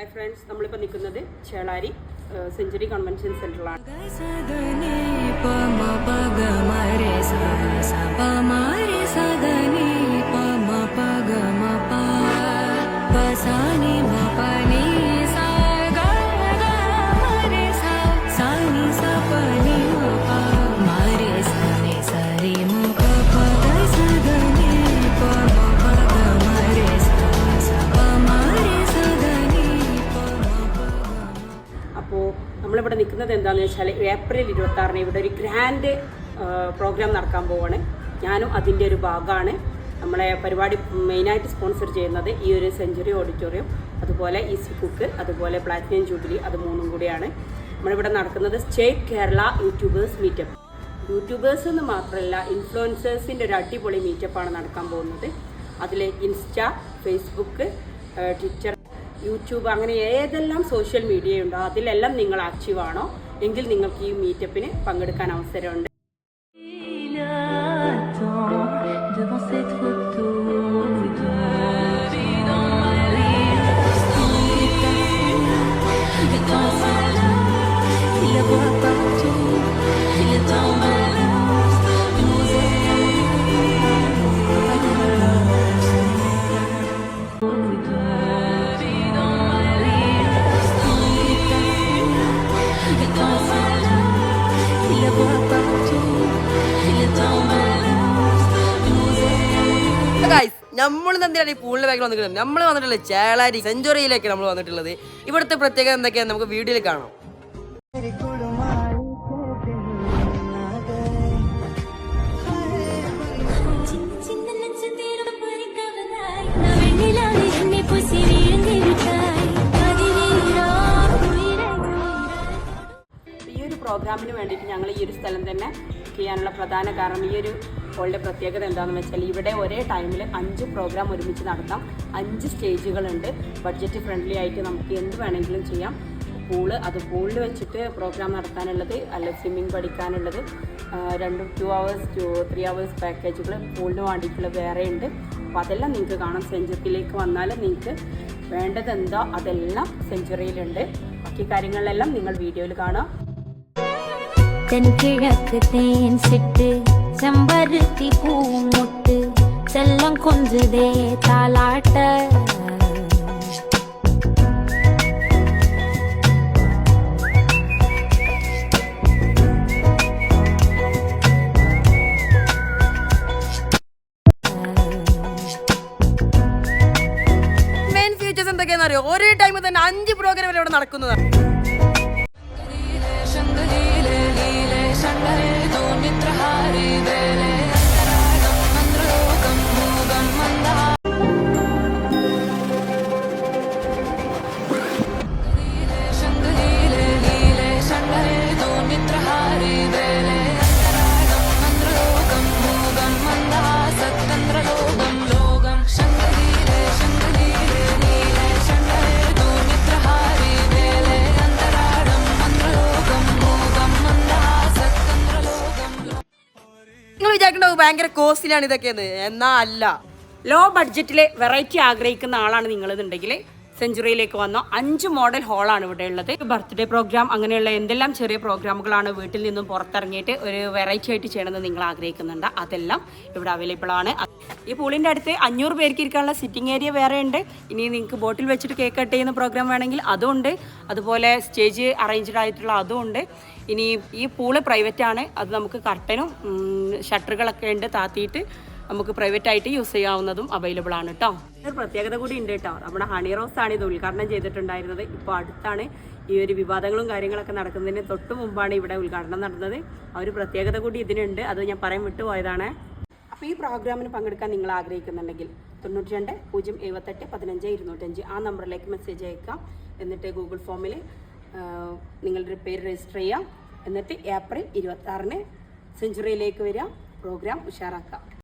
Hi friends നമ്മളിപ്പോൾ നിൽക്കുന്നത് Chelari century convention സെന്ററിലാണ് നമ്മളിവിടെ നിൽക്കുന്നത് എന്താണെന്ന് വെച്ചാൽ ഏപ്രിൽ ഇരുപത്തി ആറിന് ഇവിടെ ഒരു ഗ്രാൻഡ് പ്രോഗ്രാം നടക്കാൻ പോവാണ്. ഞാനും അതിന്റെ ഒരു ഭാഗമാണ്. നമ്മളെ പരിപാടി മെയിനായിട്ട് സ്പോൺസർ ചെയ്യുന്നത് ഈ ഒരു സെഞ്ചുറി ഓഡിറ്റോറിയം അതുപോലെ ഈസി കുക്ക് അതുപോലെ പ്ലാറ്റിനം ജൂബിലി അത് മൂന്നും കൂടിയാണ്. നമ്മളിവിടെ നടക്കുന്നത് state Kerala YouTubers meetup YouTubers എന്ന് മാത്രമല്ല ഇൻഫ്ലുവൻസേഴ്സിന്റെ ഒരു അടിപൊളി മീറ്റപ്പാണ് നടക്കാൻ പോകുന്നത്. അതിൽ ഇൻസ്റ്റ ഫേസ്ബുക്ക് ട്വിറ്റർ യൂട്യൂബ് അങ്ങനെ ഏതെല്ലാം സോഷ്യൽ മീഡിയ ഉണ്ടോ അതിലെല്ലാം നിങ്ങൾ ആക്റ്റീവ് ആണോ? എങ്കിൽ നിങ്ങൾക്ക് ഈ മീറ്റപ്പിന് പങ്കെടുക്കാൻ അവസരമുണ്ട്. നമ്മൾ എന്തിനാണ് ഈ പൂളിന്റെ ബാക്കിൽ വന്നിട്ടുള്ളത്? നമ്മൾ വന്നിട്ടുള്ളത് ചേളാരി സെഞ്ചുറിയിലേക്ക് നമ്മൾ വന്നിട്ടുള്ളത്. ഇവിടുത്തെ പ്രത്യേകത എന്തൊക്കെയാണ്? നമുക്ക് വീഡിയോയിൽ കാണാം. പ്രോഗ്രാമിന് വേണ്ടിയിട്ട് ഞങ്ങൾ ഈ ഒരു സ്ഥലം തന്നെ ചെയ്യാനുള്ള പ്രധാന കാരണം ഈ ഒരു ഹോളിന്റെ പ്രത്യേകത എന്താണെന്ന് വെച്ചാൽ ഇവിടെ ഒരേ ടൈമിൽ അഞ്ച് പ്രോഗ്രാം ഒരുമിച്ച് നടത്താം. അഞ്ച് സ്റ്റേജുകളുണ്ട് ബഡ്ജറ്റ് ഫ്രണ്ട്ലി ആയിട്ട് നമുക്ക് എന്ത് വേണമെങ്കിലും ചെയ്യാം. പൂൾ അത് പൂളിൽ വെച്ചിട്ട് പ്രോഗ്രാം നടത്താനുള്ളത് അല്ല സ്വിമ്മിങ് പഠിക്കാനുള്ളത്. രണ്ടും two hours two three hours പാക്കേജുകൾ പൂളിന് വേണ്ടിയിട്ടുള്ള വേറെ ഉണ്ട്. അപ്പോൾ അതെല്ലാം നിങ്ങൾക്ക് കാണാം. സെഞ്ചുറിയിലേക്ക് വന്നാൽ നിങ്ങൾക്ക് വേണ്ടത് എന്താ അതെല്ലാം സെഞ്ചുറിയിലുണ്ട്. ബാക്കി കാര്യങ്ങളിലെല്ലാം നിങ്ങൾ വീഡിയോയിൽ കാണാം. കിഴക്ക് തേൻ സിട്ട് செம்பருத்தி பூமுட்டு செல்லம் கொஞ்சுதே தாலாட்ட മെയിൻ ഫീച്ചേഴ്സ് എന്തൊക്കെയാണെന്ന് അറിയോ ഒരേ ടൈമിൽ തന്നെ അഞ്ച് പ്രോഗ്രാം ഇവിടെ നടക്കുന്നതാണ് ഭയങ്കര കോസ്റ്റ്ലിയാണ് ഇതൊക്കെ എന്നാ അല്ല. ലോ ബഡ്ജറ്റിലെ വെറൈറ്റി ആഗ്രഹിക്കുന്ന ആളാണ് നിങ്ങളെന്നുണ്ടെങ്കിൽ സെഞ്ചുറിയിലേക്ക് വന്ന. അഞ്ച് മോഡൽ ഹാളാണ് ഇവിടെ ഉള്ളത്. ബർത്ത്ഡേ പ്രോഗ്രാം അങ്ങനെയുള്ള എന്തെല്ലാം ചെറിയ പ്രോഗ്രാമുകളാണ് വീട്ടിൽ നിന്നും പുറത്തിറങ്ങിയിട്ട് ഒരു വെറൈറ്റി ആയിട്ട് ചെയ്യണമെന്ന് നിങ്ങൾ ആഗ്രഹിക്കുന്നുണ്ട്. അതെല്ലാം ഇവിടെ അവൈലബിൾ ആണ്. ഈ പൂളിന്റെ അടുത്ത് അഞ്ഞൂറ് പേർക്ക് ഇരിക്കാനുള്ള സിറ്റിംഗ് ഏരിയ വേറെ ഉണ്ട്. ഇനി നിങ്ങൾക്ക് ബോട്ടിൽ വെച്ചിട്ട് കേക്ക് കട്ട് ചെയ്യുന്ന പ്രോഗ്രാം വേണമെങ്കിൽ അതുണ്ട് അതുപോലെ സ്റ്റേജ് അറേഞ്ച്ഡ് ആയിട്ടുള്ള അതും ഉണ്ട്. ഇനി ഈ പൂൾ പ്രൈവറ്റ് ആണ്. അത് നമുക്ക് കർട്ടനും ഷട്ടറുകളൊക്കെ ഉണ്ട് താത്തിയിട്ട്. നമുക്ക് പ്രൈവറ്റ് ആയിട്ട് യൂസ് ചെയ്യാവുന്നതും അവൈലബിൾ ആണ് കേട്ടോ ഒരു പ്രത്യേകത കൂടി ഉണ്ട് കേട്ടോ നമ്മുടെ ഹണി റോസ് ആണ് ഇത് ഉദ്ഘാടനം ചെയ്തിട്ടുണ്ടായിരുന്നത്. ഇപ്പോൾ അടുത്താണ് ഈ ഒരു വിവാദങ്ങളും കാര്യങ്ങളൊക്കെ നടക്കുന്നതിന് തൊട്ട് മുമ്പാണ് ഇവിടെ ഉദ്ഘാടനം നടന്നത്. ആ ഒരു പ്രത്യേകത കൂടി ഇതിനുണ്ട്. അത് ഞാൻ പറയാൻ വിട്ടുപോയതാണ്. അപ്പോൾ ഈ പ്രോഗ്രാമിന് പങ്കെടുക്കാൻ നിങ്ങൾ ആഗ്രഹിക്കുന്നുണ്ടെങ്കിൽ തൊണ്ണൂറ്റി രണ്ട് പൂജ്യം എഴുപത്തെട്ട് പതിനഞ്ച് ഇരുന്നൂറ്റഞ്ച് ആ നമ്പറിലേക്ക് മെസ്സേജ് അയക്കാം. എന്നിട്ട് ഗൂഗിൾ ഫോമിൽ നിങ്ങളുടെ പേര് രജിസ്റ്റർ ചെയ്യാം. എന്നിട്ട് ഏപ്രിൽ ഇരുപത്തി ആറിന് സെഞ്ചുറിയിലേക്ക് വരിക. പ്രോഗ്രാം ഉഷാറാക്കാം.